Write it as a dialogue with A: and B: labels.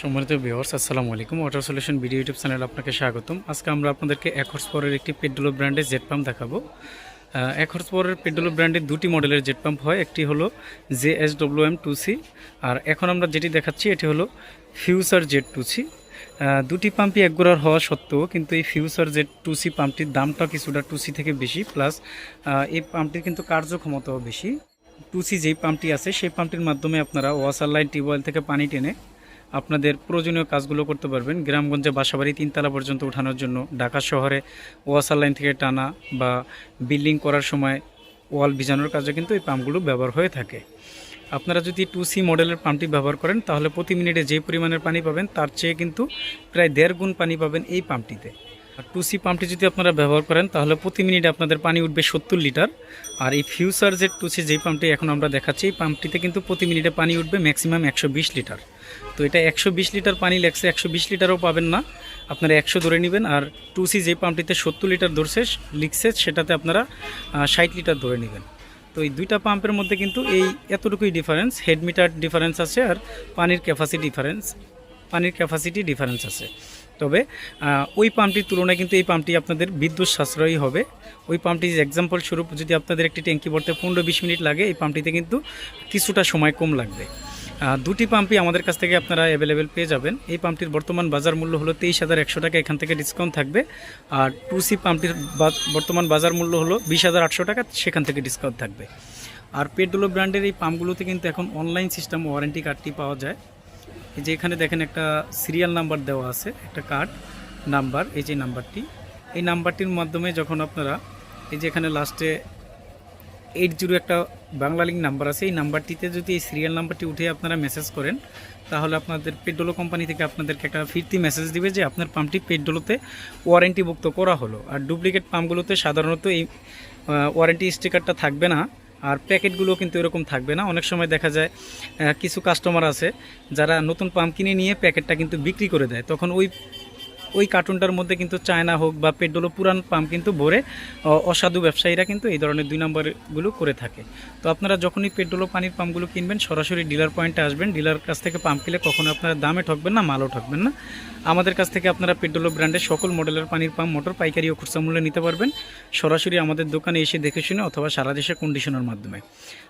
A: সম্মানিত ভিউয়ার্স, আসসালামু আলাইকুম। Water solution video YouTube channel আপনাকে স্বাগতম। আজকে আমরা আপনাদেরকে এক হর্স পাওয়ারের একটি পেড্রোলো ব্র্যান্ডের জেট পাম্প দেখাবো। এক হর্স পাওয়ারের পেড্রোলো ব্র্যান্ডের দুটি মডেলের জেট পাম্প হয়। একটি হলো J S W M two C R এখন আমরা যেটি দেখাচ্ছি, এটি হলো ফিউচার জেট টু সি দুটি পাম্পই এক গোড়ার হওয়া সত্ত্বেও কিন্তু এই ফিউচার টু সি পাম্পটির দামটা কিছুটা টু সি থেকে বেশি। প্লাস এই পাম্পটির কিন্তু কার্যক্ষমতাও বেশি। টু সি যেই পাম্পটি আছে, সেই পাম্পটির মাধ্যমে আপনারা ওয়াসার লাইন টিউবওয়েল থেকে পানি টেনে আপনাদের প্রয়োজনীয় কাজগুলো করতে পারবেন। গ্রামগঞ্জে বাসাবাড়ি তিনতলা পর্যন্ত উঠানোর জন্য ঢাকা শহরে ওয়াসার লাইন থেকে টানা বা বিল্ডিং করার সময় ওয়াল ভিজানোর কাজে কিন্তু এই পাম্পগুলো ব্যবহার হয়ে থাকে। আপনারা যদি টু সি মডেলের পাম্পটি ব্যবহার করেন, তাহলে প্রতি মিনিটে যে পরিমাণের পানি পাবেন, তার চেয়ে কিন্তু প্রায় দেড় গুণ পানি পাবেন এই পাম্পটিতে। আর টু সি পাম্পটি যদি আপনারা ব্যবহার করেন, তাহলে প্রতি মিনিটে আপনাদের পানি উঠবে সত্তর লিটার। আর এই ফিউচার যে টু সি যেই পাম্পটি এখন আমরা দেখাচ্ছি, এই পাম্পটিতে কিন্তু প্রতি মিনিটে পানি উঠবে ম্যাক্সিমাম একশো বিশ লিটার। তো এটা একশো বিশ লিটার পানি লেগছে, একশো বিশ লিটারও পাবেন না। আপনারা একশো ধরে নেবেন আর টু সি যে পাম্পটিতে সত্তর লিটার ধরছে, লিখছে, সেটাতে আপনারা ষাট লিটার ধরে নেবেন। তো এই দুইটা পাম্পের মধ্যে কিন্তু এই এতটুকুই ডিফারেন্স হেড মিটার ডিফারেন্স আছে আর পানির ক্যাপাসিটি ডিফারেন্স পানির ক্যাপাসিটি ডিফারেন্স আছে। তবে ওই পাম্পটির তুলনায় কিন্তু এই পাম্পটি আপনাদের বিদ্যুৎ সাশ্রয়ী হবে। ওই পাম্পটি এক্সাম্পল স্বরূপ, যদি আপনাদের একটি ট্যাঙ্কি ভরতে পনেরো বিশ মিনিট লাগে, এই পাম্পটিতে কিন্তু কিছুটা সময় কম লাগবে। দুটি পাম্পই আমাদের কাছ থেকে আপনারা অ্যাভেলেবেল পেয়ে যাবেন। এই পাম্পটির বর্তমান বাজার মূল্য হলো তেইশ হাজার একশো টাকা, এখান থেকে ডিসকাউন্ট থাকবে। আর টু সি পাম্পটির বর্তমান বাজার মূল্য হলো বিশ হাজার আটশো টাকা, সেখান থেকে ডিসকাউন্ট থাকবে। আর পেডোলো ব্র্যান্ডের এই পাম্পগুলোতে কিন্তু এখন অনলাইন সিস্টেম ওয়ারেন্টি কার্ডটি পাওয়া যায়। এই যে এখানে দেখেন একটা সিরিয়াল নাম্বার দেওয়া আছে, একটা কার্ড নাম্বার এই যে নাম্বারটি এই নাম্বারটির মাধ্যমে যখন আপনারা, এই যে এখানে লাস্টে এইট জিরো একটা বাংলা লিঙ্ক নাম্বার আছে। এই নাম্বারটিতে যদি এই সিরিয়াল নাম্বারটি উঠে আপনারা মেসেজ করেন, তাহলে আপনাদের পেডোলো কোম্পানি থেকে আপনাদেরকে একটা ফিরতি মেসেজ দিবে যে আপনার পাম্পটি পেডোলোতে ওয়ারেন্টিভুক্ত করা হলো। আর ডুপ্লিকেট পাম্পগুলোতে সাধারণত এই ওয়ারেন্টি স্টিকারটা থাকবে না, আর প্যাকেটগুলো কিন্তু এরকম থাকবে না। অনেক সময় দেখা যায় কিছু কাস্টমার আছে, যারা নতুন পাম্প কিনে নিয়ে প্যাকেটটা কিন্তু বিক্রি করে দেয়। তখন ওই ওই কার্টুনটার মধ্যে কিন্তু চায়না হোক বা পেট্রোল পুরান পাম্প কিন্তু ভরে অসাধু ব্যবসায়ীরা কিন্তু এই ধরনের দুই নম্বরগুলো করে থাকে। তো আপনারা যখনই পেট্রোল পানির পাম্পগুলো কিনবেন, সরাসরি ডিলার পয়েন্টে আসবেন। ডিলার কাছ থেকে পাম্প কিনলে কখনো আপনারা দামে ঠকবেন না, মালও ঠকবেন না। আমাদের কাছ থেকে আপনারা পেট্রোল ব্র্যান্ডের সকল মডেলের পানির পাম্প, মোটর, পাইকারি ও খুচরা মূল্যে নিতে পারবেন। সরাসরি আমাদের দোকানে এসে দেখে শুনে অথবা সারা দেশে কন্ডিশনের মাধ্যমে।